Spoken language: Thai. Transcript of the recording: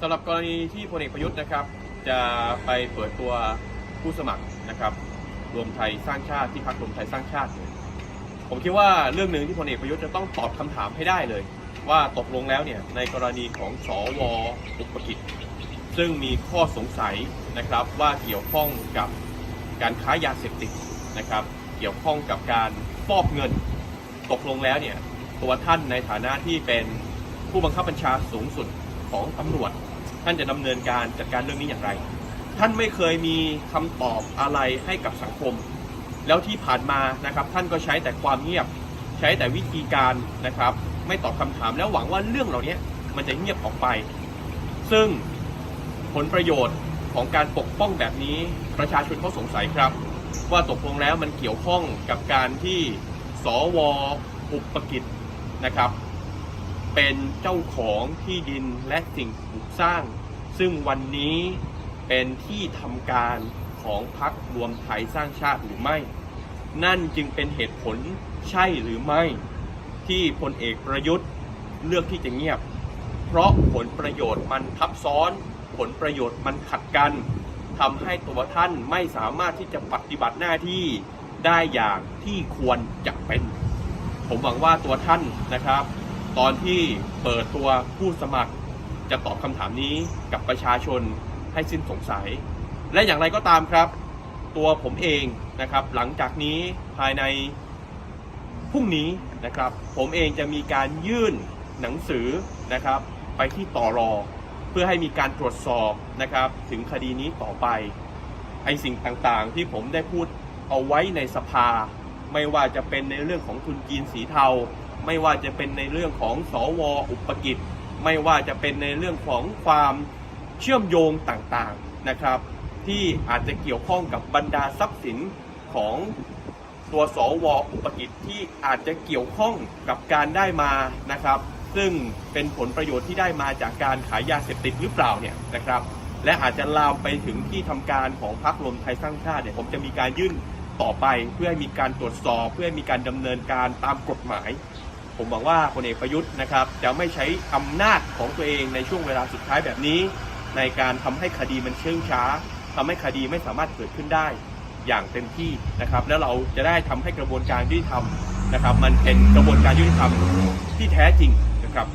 สำหรับกรณีที่พลเอกประยุทธ์นะครับ จะไปเปิดตัวผู้สมัครนะครับ รวมไทยสร้างชาติที่พรรครวมไทยสร้างชาติ ผมคิดว่าเรื่องหนึ่งที่พลเอกประยุทธ์จะต้องตอบคำถามให้ได้เลย ว่าตกลงแล้วเนี่ยในกรณีของสวอุปกิจ ซึ่งมีข้อสงสัยนะครับว่าเกี่ยวข้องกับการค้ายาเสพติดนะครับ เกี่ยวข้องกับการฟอกเงิน ตกลงแล้วเนี่ยตัวท่านในฐานะที่เป็น ผู้บังคับบัญชาสูงสุดของตำรวจ ท่านจะดำเนินการจัดการเรื่องนี้อย่างไร ท่านไม่เคยมีคำตอบอะไรให้กับสังคม แล้วที่ผ่านมานะครับ ท่านก็ใช้แต่ความเงียบ ใช้แต่วิธีการนะครับ ไม่ตอบคำถามแล้วหวังว่าเรื่องเหล่านี้มันจะเงียบออกไป ซึ่งผลประโยชน์ของการปกป้องแบบนี้ประชาชนเขาสงสัยครับ ว่าตกลงแล้วมันเกี่ยวข้องกับการที่สวอุปกิจนะครับ เป็นเจ้าของที่ดินและสิ่งปลูกสร้าง ซึ่งวันนี้เป็นที่ทำการของพรรครวมไทยสร้างชาติหรือไม่ นั่นจึงเป็นเหตุผลใช่หรือไม่ ที่พลเอกประยุทธ์เลือกที่จะเงียบ เพราะผลประโยชน์มันทับซ้อน ผลประโยชน์มันขัดกันทำให้ตัวท่านไม่สามารถที่จะปฏิบัติหน้าที่ได้อย่างที่ควรจะเป็น ผมหวังว่าตัวท่านนะครับ ตอนที่เปิดตัวผู้สมัครจะตอบคำถามนี้กับประชาชนให้สิ้นสงสัย และอย่างไรก็ตามครับ ตัวผมเองนะครับ หลังจากนี้ภายในพรุ่งนี้นะครับ ผมเองจะมีการยื่นหนังสือนะครับ ไปที่ต่อรอ เพื่อให้มีการตรวจสอบนะครับ ถึงคดีนี้ต่อไปไอสิ่งต่างๆ ที่ผมได้พูดเอาไว้ในสภา ไม่ว่าจะเป็นในเรื่องของทุนจีนสีเทา ไม่ว่าจะเป็นในเรื่องของสวอุปกิจ ไม่ว่าจะเป็นในเรื่องของความเชื่อมโยงต่างๆนะครับ ที่อาจจะเกี่ยวข้องกับบรรดาทรัพย์สินของตัวสวอุปกิจที่อาจจะเกี่ยวข้องกับการได้มานะครับ ซึ่งเป็นผลประโยชน์ที่ได้มาจากการขายยาเสพติดหรือเปล่าเนี่ยนะครับ และอาจจะลามไปถึงที่ทำการของพรรครวมไทยสร้างชาติเนี่ยผมจะมีการยื่นต่อไปเพื่อให้มีการตรวจสอบ เพื่อให้มีการดำเนินการตามกฎหมาย ผมหวังว่าพลเอกประยุทธ์นะครับจะไม่ใช้อำนาจของตัวเองในช่วงเวลาสุดท้ายแบบนี้ ในการทำให้คดีมันเชื่องช้าทำให้คดีไม่สามารถเกิดขึ้นได้อย่างเต็มที่นะครับ แล้วเราจะได้ทำให้กระบวนการยุติธรรมนะครับ มันเป็นกระบวนการยุติธรรมที่แท้จริงนะครับ